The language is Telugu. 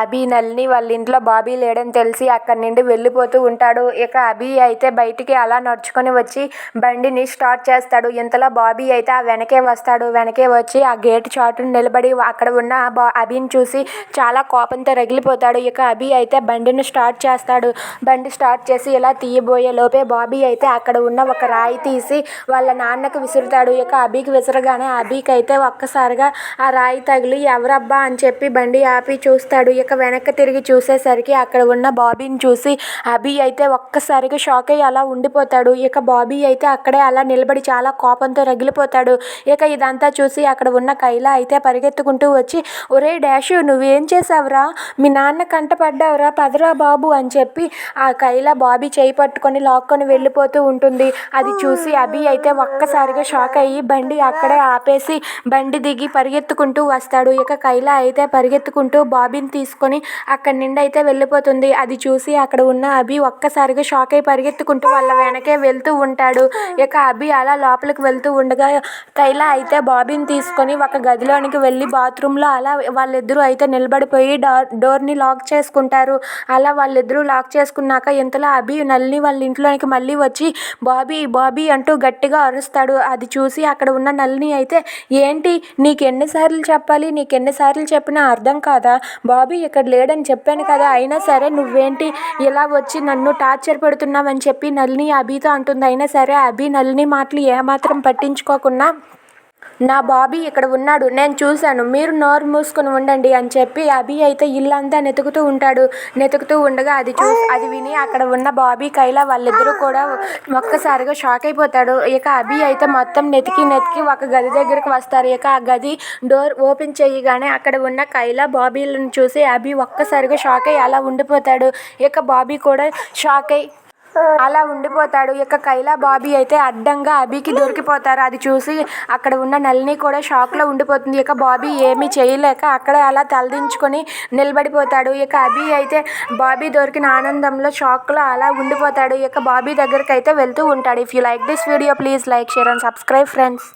అభి నళిని వాళ్ళ ఇంట్లో బాబీ లేడని తెలిసి అక్కడి నుండి వెళ్ళిపోతూ ఉంటాడు. ఇక అభి అయితే బయటికి అలా నడుచుకొని వచ్చి బండిని స్టార్ట్ చేస్తాడు. ఇంతలో బాబీ అయితే ఆ వెనకే వస్తాడు. వెనకే వచ్చి ఆ గేట్ చాటున నిలబడి అక్కడ ఉన్న బా అభిని చూసి చాలా కోపంతో రగిలిపోతాడు. ఇక అభి అయితే బండిని స్టార్ట్ చేస్తాడు. బండి స్టార్ట్ చేసి ఇలా తీయబోయే లోపే బాబీ అయితే అక్కడ ఉన్న ఒక రాయి తీసి వాళ్ళ నాన్నకు విసురుతాడు. ఇక అభికి విసరగానే అభికి అయితే ఒక్కసారిగా ఆ రాయి తగిలి ఎవరబ్బా అని చెప్పి బండి ఆపి చూస్తాడు. ఇక వెనక్కి తిరిగి చూసేసరికి అక్కడ ఉన్న బాబీని చూసి అభి అయితే ఒక్కసారిగా షాక్ అయ్యి అలా ఉండిపోతాడు. ఇక బాబీ అయితే అక్కడే అలా నిలబడి చాలా కోపంతో రగిలిపోతాడు. ఇక ఇదంతా చూసి అక్కడ ఉన్న కైలా అయితే పరిగెత్తుకుంటూ వచ్చి ఒరే డాషు నువ్వేం చేసావురా మీ నాన్న కంట పడ్డావురా పదరా బాబు అని చెప్పి ఆ కైలా బాబీ చేయి పట్టుకొని లాక్కొని వెళ్ళిపోతూ ఉంటుంది. అది చూసి అభి అయితే ఒక్కసారిగా షాక్ అయ్యి బండి అక్కడే ఆపేసి బండి దిగి పరిగెత్తుకుంటూ వస్తాడు. ఇక కైలా అయితే పరిగెత్తుకుంటూ బాబీని తీసుకొని అక్కడి నుండి అయితే వెళ్ళిపోతుంది. అది చూసి అక్కడ ఉన్న అభి ఒక్కసారిగా షాక్ అయి పరిగెత్తుకుంటూ వాళ్ళ వెనకే వెళ్తూ ఉంటాడు. ఇక అభి అలా లోపలికి వెళ్తూ ఉండగా కైలా అయితే బాబీని తీసుకొని ఒక గదిలోనికి వెళ్ళి బాత్రూంలో అలా వాళ్ళిద్దరూ అయితే నిలబడిపోయి డోర్ డోర్ని లాక్ చేసుకుంటారు. అలా వాళ్ళిద్దరూ లాక్ చేసుకున్నాక ఇంతలో అభి నల్ని వాళ్ళ ఇంట్లోనికి మళ్ళీ వచ్చి బాబీ బాబీ అంటూ గట్టిగా అరుస్తాడు. అది చూసి అక్కడ ఉన్న నల్ని అయితే ఏంటి? నీకు ఎన్నిసార్లు చెప్పాలి? నీకు ఎన్నిసార్లు చెప్పినా అర్థం కాదా? బాబీ ఇక్కడ లేడని చెప్పాను కదా అయినా సరే నువ్వేంటి ఇలా వచ్చి నన్ను టార్చర్ పెడుతున్నావని చెప్పి నల్ని అభితో అంటుంది. అయినా సరే అభి నల్ని మాటలు ఏమాత్రం పట్టించుకోకుండా నా బాబీ ఇక్కడ ఉన్నాడు నేను చూశాను. మీరు నోరు మూసుకొని ఉండండి అని చెప్పి అభి అయితే ఇల్లంతా నెతుకుతూ ఉంటాడు. నెతుకుతూ ఉండగా అది చూ అది విని అక్కడ ఉన్న బాబీ కైలా వాళ్ళిద్దరూ కూడా ఒక్కసారిగా షాక్ అయిపోతాడు. ఇక అభి అయితే మొత్తం నెతికి నెతికి ఒక గది దగ్గరకు వస్తారు. ఇక ఆ గది డోర్ ఓపెన్ చేయగానే అక్కడ ఉన్న కైలా బాబీలను చూసి అభి ఒక్కసారిగా షాక్ అయ్యి అలా ఉండిపోతాడు. ఇక బాబీ కూడా షాక్ అయ్యి అలా ఉండిపోతాడు. ఇక కైలా బాబీ అయితే అడ్డంగా అభికి దొరికిపోతారు. అది చూసి అక్కడ ఉన్న నళిని కూడా షాక్లో ఉండిపోతుంది. ఇక బాబీ ఏమీ చేయలేక అక్కడే అలా తలదించుకొని నిలబడిపోతాడు. ఇక అభి అయితే బాబీ దొరికిన ఆనందంలో షాక్లో అలా ఉండిపోతాడు. ఇక బాబీ దగ్గరికి అయితే వెళ్తూ ఉంటాడు. If you like this video please like share and subscribe friends